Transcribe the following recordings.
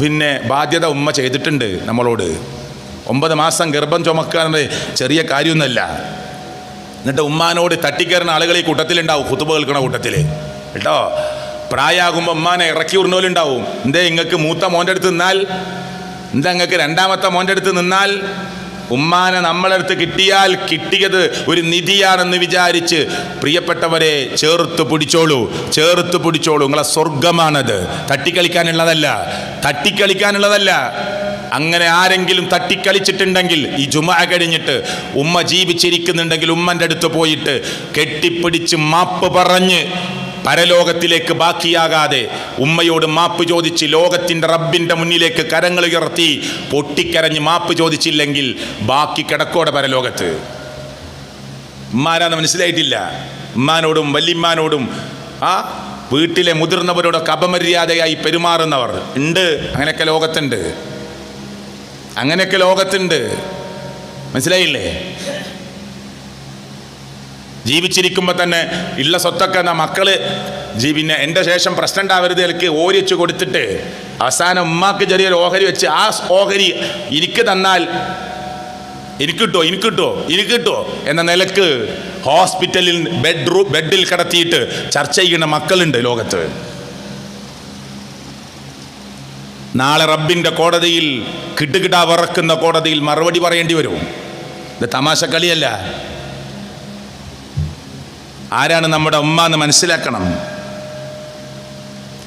പിന്നെ ബാധ്യത ഉമ്മ ചെയ്തിട്ടുണ്ട് നമ്മളോട്. ഒമ്പത് മാസം ഗർഭം ചുമക്കുക ചെറിയ കാര്യമൊന്നുമല്ല. എന്നിട്ട് ഉമ്മാനോട് തട്ടിക്കയറുന്ന ആളുകൾ ഈ കൂട്ടത്തിലുണ്ടാവും കുത്തുബ കേൾക്കണ കൂട്ടത്തിൽ കേട്ടോ? പ്രായമാകുമ്പോൾ ഉമ്മാനെ ഇറക്കി ഉറിഞ്ഞോലുണ്ടാവും എന്തേ നിങ്ങൾക്ക് മൂത്ത മോന്റെ അടുത്ത് നിന്നാൽ? എന്താ നിങ്ങൾക്ക് രണ്ടാമത്തെ മോന്റെ അടുത്ത് നിന്നാൽ? ഉമ്മാനെ നമ്മളടുത്ത് കിട്ടിയാൽ കിട്ടിയത് ഒരു നിധിയാണെന്ന് വിചാരിച്ച് പ്രിയപ്പെട്ടവരെ ചേർത്ത് പിടിച്ചോളൂ ചേർത്ത് പിടിച്ചോളൂ. നിങ്ങളെ സ്വർഗമാണത് തട്ടിക്കളിക്കാനുള്ളതല്ല. തട്ടിക്കളിക്കാനുള്ളതല്ല. അങ്ങനെ ആരെങ്കിലും തട്ടിക്കളിച്ചിട്ടുണ്ടെങ്കിൽ ഈ ജുമ കഴിഞ്ഞിട്ട് ഉമ്മ ജീവിച്ചിരിക്കുന്നുണ്ടെങ്കിൽ ഉമ്മന്റെ അടുത്ത് പോയിട്ട് കെട്ടിപ്പിടിച്ച് മാപ്പ് പറഞ്ഞ് പരലോകത്തിലേക്ക് ബാക്കിയാകാതെ ഉമ്മയോട് മാപ്പ് ചോദിച്ച് ലോകത്തിന്റെ റബ്ബിന്റെ മുന്നിലേക്ക് കരങ്ങൾ ഉയർത്തി പൊട്ടിക്കരഞ്ഞ് മാപ്പ് ചോദിച്ചില്ലെങ്കിൽ ബാക്കി കിടക്കോടെ പരലോകത്ത്. ഉമ്മാരാന്ന് മനസ്സിലായിട്ടില്ല. ഉമ്മാനോടും വല്യമ്മാനോടും ആ വീട്ടിലെ മുതിർന്നവരോടൊക്കെ അപമര്യാദയായി പെരുമാറുന്നവർ ഉണ്ട്. അങ്ങനെയൊക്കെ ലോകത്തുണ്ട്. അങ്ങനെയൊക്കെ ലോകത്തുണ്ട്. മനസ്സിലായില്ലേ? ജീവിച്ചിരിക്കുമ്പോൾ തന്നെ ഉള്ള സ്വത്തൊക്കെ എന്നാ മക്കൾ ജീ പിന്നെ എന്റെ ശേഷം പ്രശ്നം ഉണ്ടാവരുത് എനിക്ക് ഓരിച്ചു കൊടുത്തിട്ട് അവസാനം ഉമ്മാക്ക് ചെറിയൊരു ഓഹരി വെച്ച് ആ ഓഹരി എനിക്ക് തന്നാൽ എനിക്ക് കിട്ടോ എനിക്ക് കിട്ടോ എനിക്ക് കിട്ടോ എന്ന നിലയ്ക്ക് ഹോസ്പിറ്റലിൽ ബെഡ് ബെഡിൽ കിടത്തിയിട്ട് ചർച്ച ചെയ്യുന്ന മക്കളുണ്ട് ലോകത്ത്. നാളെ റബ്ബിന്റെ കോടതിയിൽ കിട്ടുകിട്ടാ വറക്കുന്ന കോടതിയിൽ മറുപടി പറയേണ്ടി വരും. ഇത് തമാശ കളിയല്ല ആരാണ് നമ്മുടെ ഉമ്മ എന്ന് മനസ്സിലാക്കണം.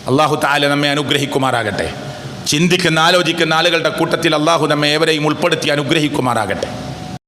അള്ളാഹു താല നമ്മെ അനുഗ്രഹിക്കുമാറാകട്ടെ. ചിന്തിക്കുന്ന ആലോചിക്കുന്ന ആളുകളുടെ കൂട്ടത്തിൽ അള്ളാഹു നമ്മെ ഏവരെയും ഉൾപ്പെടുത്തി അനുഗ്രഹിക്കുമാറാകട്ടെ.